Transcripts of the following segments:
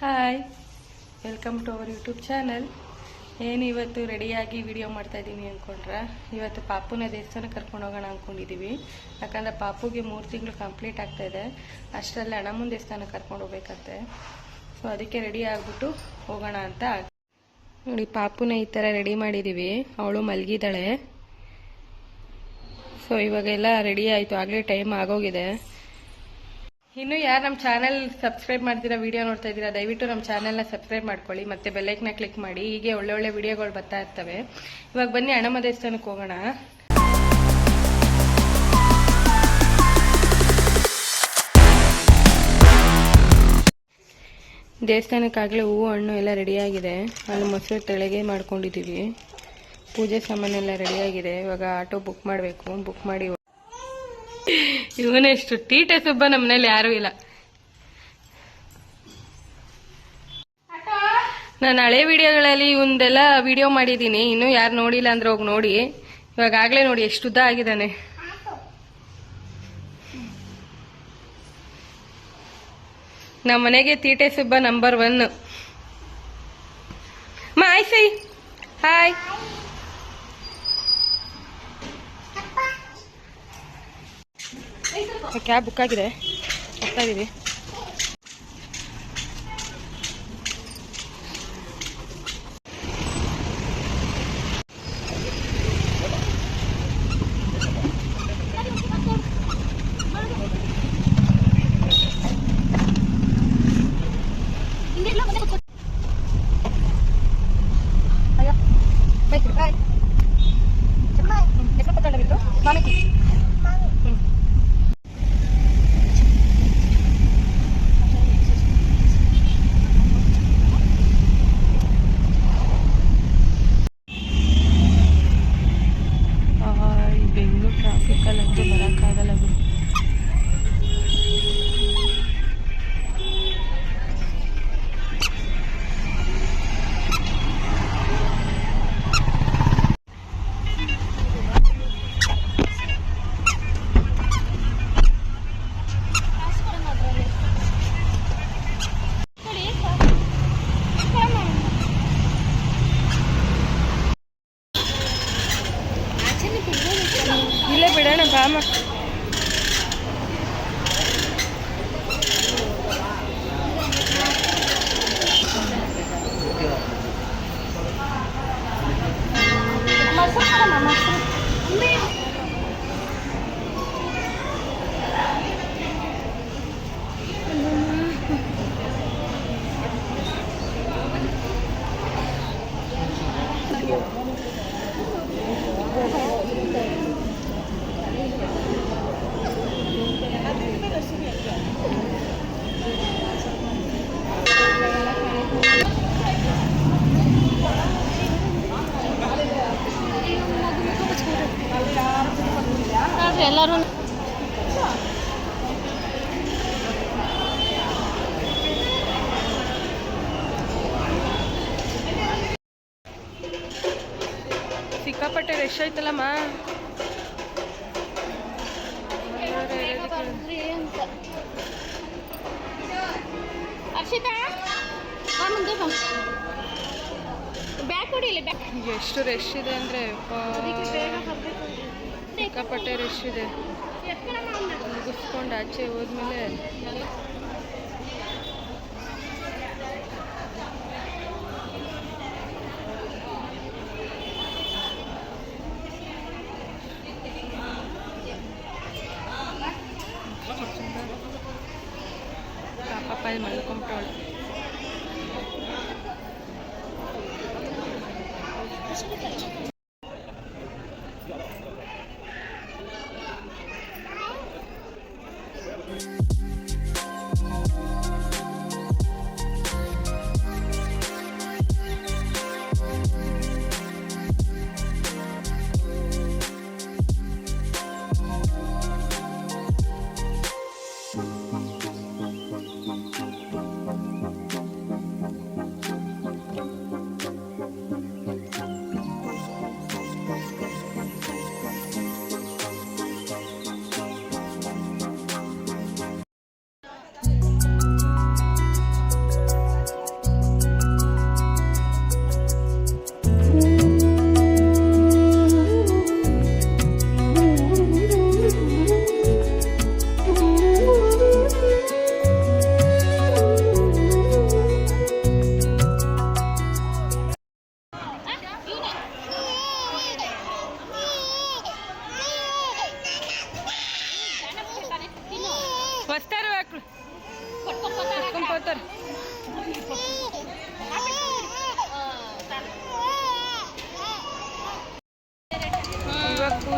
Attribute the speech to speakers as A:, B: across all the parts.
A: Hi welcome to our YouTube channel ಏನು ಇವತ್ತು ರೆಡಿಯಾಗಿ ವಿಡಿಯೋ ಮಾಡ್ತಾ ಇದ್ದೀನಿ ಅಂದ್ಕೊಂಡ್ರೆ ಇವತ್ತು ಪಾಪುನ ದೇವಸ್ಥಾನಕ್ಕೆ ಕರ್ಕೊಂಡು ಹೋಗೋಣ ಅಂದ್ಕೊಂಡಿದ್ದೀವಿ ಯಾಕಂದ್ರೆ ಪಾಪುಗೆ ಮೂರು ತಿಂಗಳು ಕಂಪ್ಲೀಟ್ ಆಗ್ತಾ ಇದೆ. ಅಷ್ಟರಲ್ಲಿ ಹಣಮುನ್ ದೇವಸ್ಥಾನಕ್ಕೆ ಕರ್ಕೊಂಡು ಹೋಗ್ಬೇಕಂತೆ. ಸೊ ಅದಕ್ಕೆ ರೆಡಿ ಆಗಿಬಿಟ್ಟು ಹೋಗೋಣ ಅಂತ ನೋಡಿ, ಪಾಪುನ ಈ ಥರ ರೆಡಿ ಮಾಡಿದ್ದೀವಿ ಅವಳು ಮಲಗಿದ್ದಾಳೆ. ಸೊ ಇವಾಗೆಲ್ಲ ರೆಡಿ ಆಯಿತು. ಆಗಲೇ ಟೈಮ್ ಆಗೋಗಿದೆ. ಇನ್ನು ಯಾರು ನಮ್ಮ ಚಾನೆಲ್ ಸಬ್ಸ್ಕ್ರೈಬ್ ಮಾಡ್ತೀರಾ ವಿಡಿಯೋ ನೋಡ್ತಾ ಇದ್ದೀರಾ, ದಯವಿಟ್ಟು ನಮ್ಮ ಚಾನೆಲ್ನ ಸಬ್ಸ್ಕ್ರೈಬ್ ಮಾಡ್ಕೊಳ್ಳಿ, ಮತ್ತೆ ಬೆಲ್ಲೈಕ್ನ ಕ್ಲಿಕ್ ಮಾಡಿ, ಹೀಗೆ ಒಳ್ಳೆ ಒಳ್ಳೆ ವಿಡಿಯೋಗಳು ಬರ್ತಾ ಇರ್ತವೆ. ಇವಾಗ ಬನ್ನಿ ಹಣಮ ದೇವಸ್ಥಾನಕ್ಕೆ ಹೋಗೋಣ. ದೇವಸ್ಥಾನಕ್ಕಾಗಲೇ ಹೂವು, ಹಣ್ಣು ಎಲ್ಲ ರೆಡಿಯಾಗಿದೆ. ಅಲ್ಲಿ ಮೊಸರು ತೆಳಗೆ ಮಾಡ್ಕೊಂಡಿದ್ದೀವಿ. ಪೂಜೆ ಸಾಮಾನೆಲ್ಲ ರೆಡಿಯಾಗಿದೆ. ಇವಾಗ ಆಟೋ ಬುಕ್ ಮಾಡಬೇಕು. ಬುಕ್ ಮಾಡಿ ಇವನೆಷ್ಟು ತೀಟೆ ಸುಬ್ಬ ನಮ್ಮ ಮನೇಲಿ ಯಾರೂ ಇಲ್ಲ. ನಾನು ಹಳೆ ವಿಡಿಯೋಗಳಲ್ಲಿ ಇವಂದೆಲ್ಲ ವಿಡಿಯೋ ಮಾಡಿದ್ದೀನಿ. ಇನ್ನು ಯಾರು ನೋಡಿಲ್ಲ ಅಂದ್ರೆ ಹೋಗಿ ನೋಡಿ. ಇವಾಗ ನೋಡಿ, ಎಷ್ಟು ಉದ್ದ ಆಗಿದ್ದಾನೆ. ನಮ್ಮ ಮನೆಗೆ ತೀಟೆ ಸುಬ್ಬ ನಂಬರ್ ಒನ್ ಮಾಯ್ ಸೈ. ಹಾಯ್ ಕ್ಯಾಬ್ ಬುಕ್ ಆಗಿದೆ. ಹೋಗ್ತಾ ಇದೀವಿ.
B: ಎಲ್ಲರೂ
A: ಸಿಕ್ಕಾಪಟ್ಟೆ ರಶ್ ಆಯ್ತಲ್ಲಮ್ಮ ಎಷ್ಟು ರಶ್ ಇದೆ ಅಂದ್ರೆ ಸಿಕ್ಕಾಪಟ್ಟೆ ರಶ್ ಇದೆ ಮುಗಿಸ್ಕೊಂಡು ಆಚೆ ಹೋದ್ಮೇಲೆ ಪಾಪಾಯಿ ಮಲ್ಕೊಂಬಿಟ್ಟವಳು Thank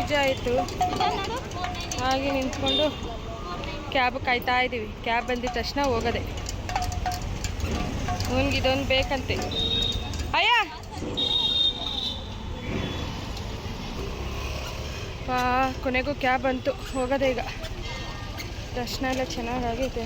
A: ಪೂಜೆ ಆಯಿತು. ಹಾಗೆ ನಿಂತ್ಕೊಂಡು ಕ್ಯಾಬ್ ಕಾಯ್ತಾ ಇದ್ದೀವಿ. ಕ್ಯಾಬ್ ಬಂದಿದ ತಕ್ಷಣ ಹೋಗೋದೆ. ಇದೊಂದು ಬೇಕಂತೆ. ಅಯ್ಯ! ಪಾ, ಕೊನೆಗೂ ಕ್ಯಾಬ್ ಬಂತು. ಹೋಗೋದೆ ಈಗ. ದರ್ಶನ ಎಲ್ಲ ಚೆನ್ನಾಗಾಗೈತೆ.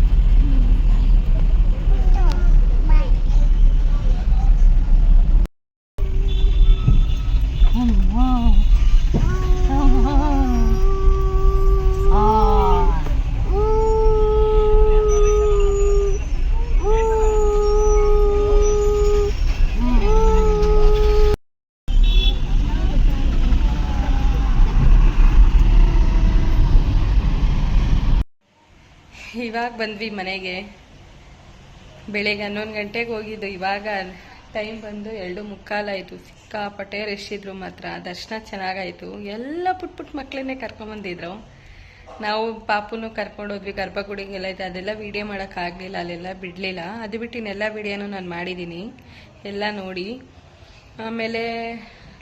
A: ಇವಾಗ ಬಂದ್ವಿ ಮನೆಗೆ. ಬೆಳಿಗ್ಗೆ ಹನ್ನೊಂದು ಗಂಟೆಗೆ ಹೋಗಿದ್ದು. ಇವಾಗ ಟೈಮ್ ಬಂದು ಎರಡು ಮುಕ್ಕಾಲಾಯಿತು ಸಿಕ್ಕಾಪಟ್ಟೆ ರಶ್ ಇದ್ರು ಮಾತ್ರ. ದರ್ಶನ ಚೆನ್ನಾಗಾಯಿತು. ಎಲ್ಲ ಪುಟ್ ಪುಟ್ ಮಕ್ಕಳನ್ನೇ ಕರ್ಕೊಂಬಂದಿದ್ರು ನಾವು ಪಾಪುನು ಕರ್ಕೊಂಡು ಹೋದ್ವಿ. ಗರ್ಭಗುಡಿಗೆಲ್ಲ ಇದೆ ಅದೆಲ್ಲ ವಿಡಿಯೋ ಮಾಡೋಕ್ಕಾಗಲಿಲ್ಲ ಅಲ್ಲೆಲ್ಲ ಬಿಡಲಿಲ್ಲ. ಅದು ಬಿಟ್ಟು ಇನ್ನೆಲ್ಲ ವಿಡಿಯೋನು ನಾನು ಮಾಡಿದ್ದೀನಿ ಎಲ್ಲ ನೋಡಿ. ಆಮೇಲೆ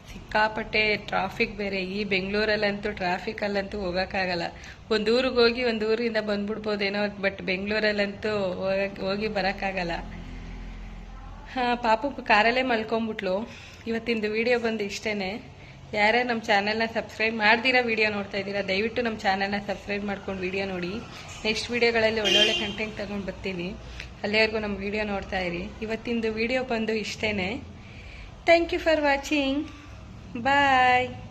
A: ಸಿಕ್ಕಾಪಟ್ಟೆ ಟ್ರಾಫಿಕ್ ಬೇರೆ. ಈ ಬೆಂಗಳೂರಲ್ಲಂತೂ ಟ್ರಾಫಿಕ್ಕಲ್ಲಂತೂ ಹೋಗೋಕ್ಕಾಗಲ್ಲ. ಒಂದು ಊರಿಗೆ ಹೋಗಿ ಒಂದು ಊರಿಂದ ಬಂದ್ಬಿಡ್ಬೋದೇನೋ ಬಟ್ ಬೆಂಗಳೂರಲ್ಲಂತೂ ಹೋಗಕ್ಕೆ ಹೋಗಿ ಬರೋಕ್ಕಾಗಲ್ಲ. ಹಾಂ, ಪಾಪು ಕಾರಲ್ಲೇ ಮಲ್ಕೊಂಬಿಟ್ಲು ಇವತ್ತಿಂದು ವಿಡಿಯೋ ಬಂದು ಇಷ್ಟೇ ಯಾರ್ಯಾರು ನಮ್ಮ ಚಾನಲ್ನ ಸಬ್ಸ್ಕ್ರೈಬ್ ಮಾಡ್ದಿರಾ ವಿಡಿಯೋ ನೋಡ್ತಾ ಇದ್ದೀರಾ, ದಯವಿಟ್ಟು ನಮ್ಮ ಚಾನಲ್ನ ಸಬ್ಸ್ಕ್ರೈಬ್ ಮಾಡ್ಕೊಂಡು ವಿಡಿಯೋ ನೋಡಿ. ನೆಕ್ಸ್ಟ್ ವಿಡಿಯೋಗಳಲ್ಲಿ ಒಳ್ಳೊಳ್ಳೆ ಕಂಟೆಂಟ್ ತಗೊಂಡು ಬರ್ತೀನಿ. ಅಲ್ಲಿವರೆಗೂ ನಮ್ಮ ವಿಡಿಯೋ ನೋಡ್ತಾ ಇರಿ. ಇವತ್ತಿಂದು ವಿಡಿಯೋ ಬಂದು ಇಷ್ಟೇ thank you for watching Bye.